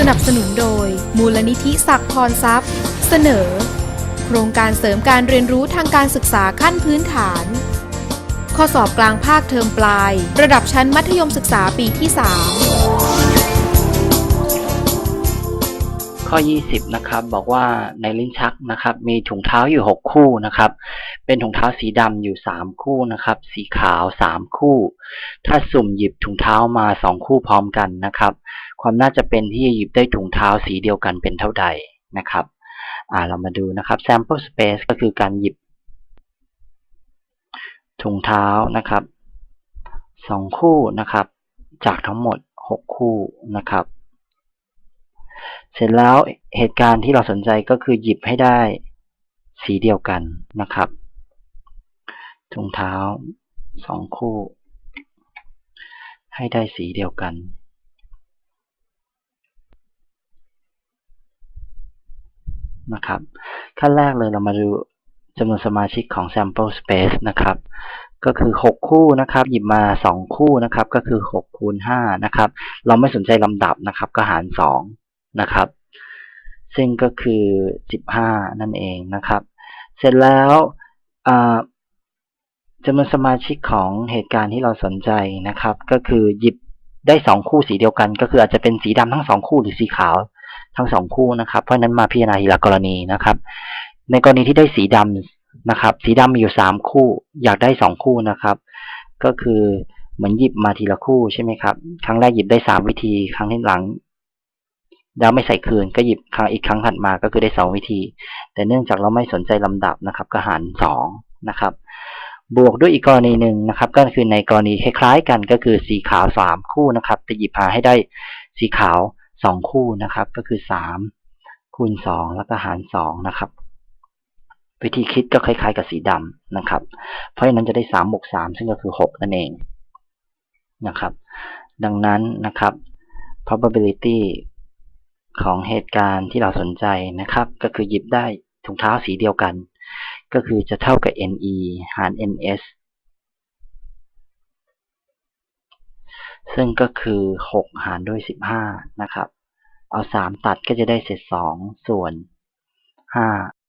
สนับสนุนโดย มูลนิธิศักดิ์พรทรัพย์ เสนอ โครงการเสริมการเรียนรู้ทางการศึกษาขั้นพื้นฐาน ข้อสอบกลางภาคเทอมปลาย ระดับชั้นมัธยมศึกษาปีที่ 3 ข้อ 20 นะครับ บอกว่าในลิ้นชักนะครับ มีถุงเท้าอยู่ 6 คู่นะครับ เป็นถุงเท้าสีดำอยู่ 3 คู่นะครับ สีขาว 3 คู่ ถ้าสุ่มหยิบถุงเท้ามา 2 คู่พร้อมกันนะครับ ความน่าจะเป็นที่จะหยิบได้ถุงเท้าสีเดียวกันเป็นเท่าใดนะครับอ่าเรามาดูนะครับ sample space ก็คือการหยิบ ถุงเท้านะครับ 2 คู่นะครับ จากทั้งหมด 6 คู่นะครับ เสร็จแล้วเหตุการณ์ที่เราสนใจก็คือหยิบให้ได้สีเดียวกันนะครับถุงเท้าสองคู่ ให้ได้สีเดียวกัน นะครับ ขั้นแรกเลยเรามาดูจำนวนสมาชิกของ sample space นะครับ ก็คือ 6 คู่นะครับ หยิบมา 2 คู่นะครับ ก็คือ6คูณ5นะครับ เราไม่สนใจลำดับนะครับ ก็หาร 2 นะครับ ซึ่งก็คือ 15 นั่นเองนะครับ เสร็จแล้วจำนวนสมาชิกของเหตุการณ์ที่เราสนใจนะครับ ก็คือหยิบได้2คู่สีเดียวกัน ก็คืออาจจะเป็นสีดำทั้ง2คู่หรือสีขาวทั้ง2คู่นะครับ เพราะนั้นมาพิจารณาทีละกรณีนะครับ ในกรณีที่ได้สีดำนะครับ สีดำมีอยู่3คู่ อยากได้2คู่นะครับ ก็คือเหมือนหยิบมาทีละคู่ใช่ไหมครับ ครั้งแรกหยิบได้3วิธี ครั้งที่หลัง แล้วไม่ใส่คืนก็หยิบครั้งอีกครั้งถัดมาก็คือได้2วิธี แต่เนื่องจากเราไม่สนใจลำดับนะครับ ก็หาร2นะครับ บวกด้วยอีกกรณีหนึ่งนะครับ ก็คือในกรณีคล้ายๆ กันก็คือสีขาว3คู่นะครับจะหยิบหาให้ได้สีขาว2คู่นะครับ ก็คือ3คูณ2แล้วก็หาร2นะครับ วิธีคิดก็คล้าย ๆ กับสีดำนะครับ เพราะฉะนั้นจะได้3บวก3ซึ่งก็คือ6นั่นเองนะครับ ดังนั้นนะครับ probability ของเหตุการณ์ที่เราสนใจนะครับ ก็คือหยิบได้ถุงเท้าสีเดียวกัน ก็คือจะเท่ากับ ne หาร ns ซึ่งก็คือ 6 หารด้วย 15 นะครับ เอา 3 ตัดก็จะได้เศษ 2 ส่วน 5